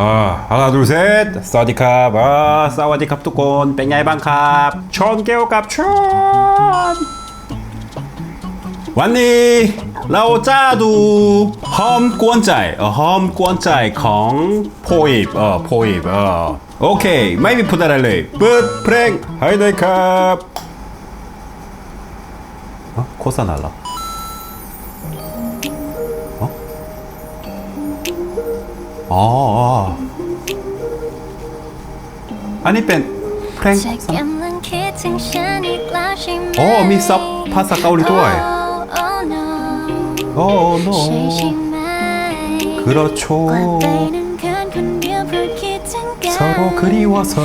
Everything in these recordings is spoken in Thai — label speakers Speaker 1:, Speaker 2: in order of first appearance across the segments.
Speaker 1: อ่าฮัลโหลดูเซตสวัสดีครับอ่าสวัสดีครับทุกคนเป็นไงบ้างครับชอนเกี่ยวกับชอนวันนี้เราจะดูหอมกวนใ 아, 아. 아니 뺀 프랭크
Speaker 2: 어 미사
Speaker 1: 파사
Speaker 2: 까오리 좋아해 어, 어 노.
Speaker 1: 그렇죠. 서로 그리워서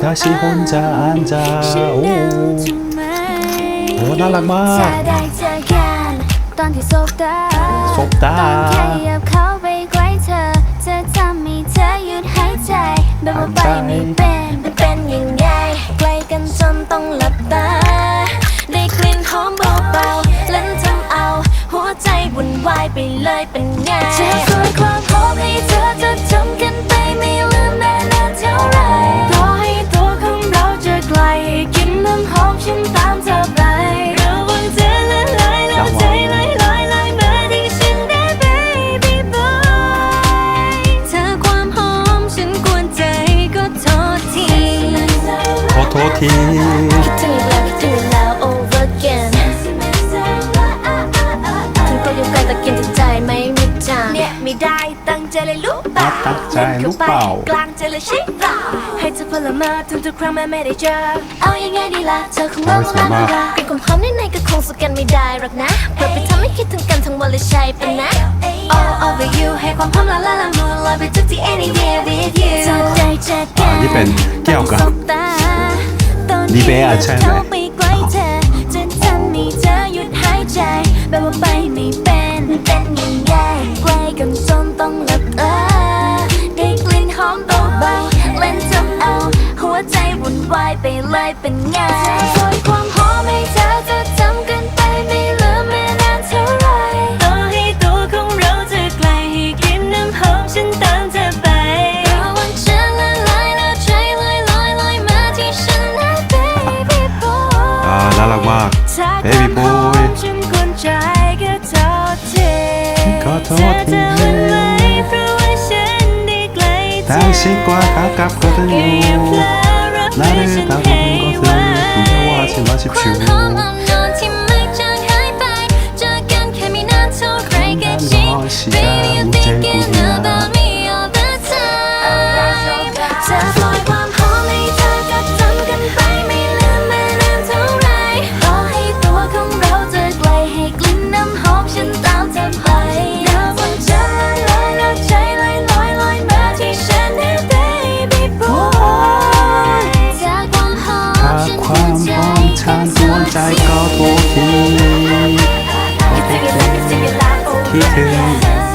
Speaker 1: 다시 혼자 앉아. 오.
Speaker 2: 오날락마 쏟다. จะทำให้เธอหยุดหายใจแบบว่าไปไม่เป็นมันเป็นยังไงใกล้กันจนต้องหลับตา ได้กลิ่นหอมเบาๆเล่นทำเอา หัวใจวุ่นวายไปเลยเป็นไงจะคอยความหอมให้เธอจะ ทีคิดถึงอีกแล้วคิดถึงอีกแล้ว over again ถึงก็อยู่ไกลแต่กินแต่ใจไม่มีจางเนี่ยไม่ได้ตั้งใจเลยรู้เปล่า
Speaker 1: ตั้งใจรู้เปล่า
Speaker 2: กลางใจเลยใช่เปล่าให้เธอพลมาทุกทุกๆครั้งแม้ไม่ได้เจอ เอายังไงดีล่ะเธอคงร้อง
Speaker 1: โอ้ยสวยมาก
Speaker 2: รักเป็นความพร้อมในในก็คงสู้กันไม่ได้หรอกนะเพื่อไปทำให้คิดถึงกันทั้งวันเลยใช่ปะนะ all over you ให้ความพร้อมละละละมุนลอยไปทุกที่ anywhere with you เธอได้เจอกั
Speaker 1: นนี่เป็นแก้วกับ ดีเบะใช่ไหม
Speaker 2: เข้าไปใกล้เธอจะให้เธอหยุดหายใจแบบว่าไปไม่เป็นเป็นยังไงใกล้กันจนต้องหลับตาได้กลิ่นหอมเบาเล่นจำเอาหัวใจวุ่นวายไปเลยเป็นไง ชิดกว่าขากลับก็เธออยู่และเรื่องราวของก็เธออยู่ที่ว่าฉัน
Speaker 1: ว่าชิบชิวใ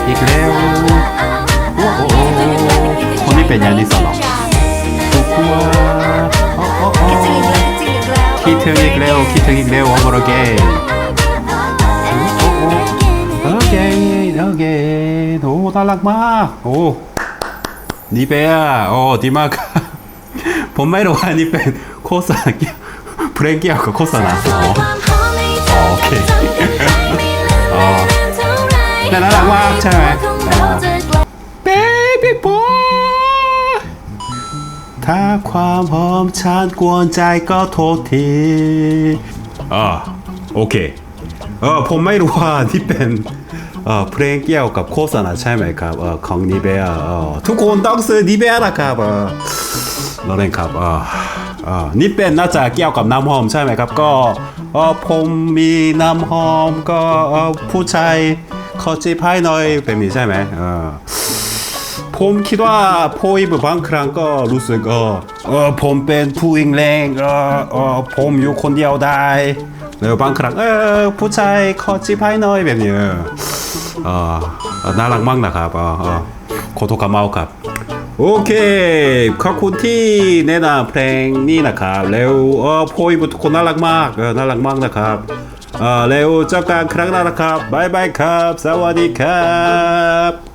Speaker 1: อีกแล้วโอ้โหคนนี้เป็นยานิสเหรอทุกว่าโอ้โอ้โอ้คิดถึงอีกแล้วคิดถึงอีกแล้ว over again โอเคโอเคโอ้น่ารักมากโอ้นี่เปียโอ้ดีมากผมไม่รู้ว่านี่เป็นโฆษณาเกี่ยวเพลงเกี่ยวกับโฆษณาอ๋อโอ ใช่ไหม Baby boy ถ้าความหอมฉันกวนใจก็โทษทีอ่าโอเคเออผมไม่รู้ว่าที่เป็นเอ่อเพลงเกี่ยวกับโฆษณาใช่ไหมครับเออของนิเบะเออทุกคนต้องซื้อนิเบะนะครับเออเราเล่นครับเออเออนี่เป็นน่าจะเกี่ยวกับน้ำหอมใช่ไหมครับ ก็เออผมมีน้ำหอมก็เออผู้ชาย ขอจีบให้หน่อยแบบนี้ใช่ไหมเออผมคิดว่าโพอีบบางครั้งก็รู้สึกเออเออผมเป็นผู้หญิงแรงเออเอมยู่คนเดียวได้แล้วบางครั้งเออผู้ชายขอจีบให้หน่อยแบบนี้เออน่ารักมากนะครับเออขอโทษครับเมาครับโอเคขอบคุณที่แนะนำเพลงนี้นะครับแล้วเออโพอีบทุกคนน่ารักมากเออน่ารักมากนะครับ เออแล้วเจอกันครั้งหน้านะครับบายบายครับ สวัสดีครับ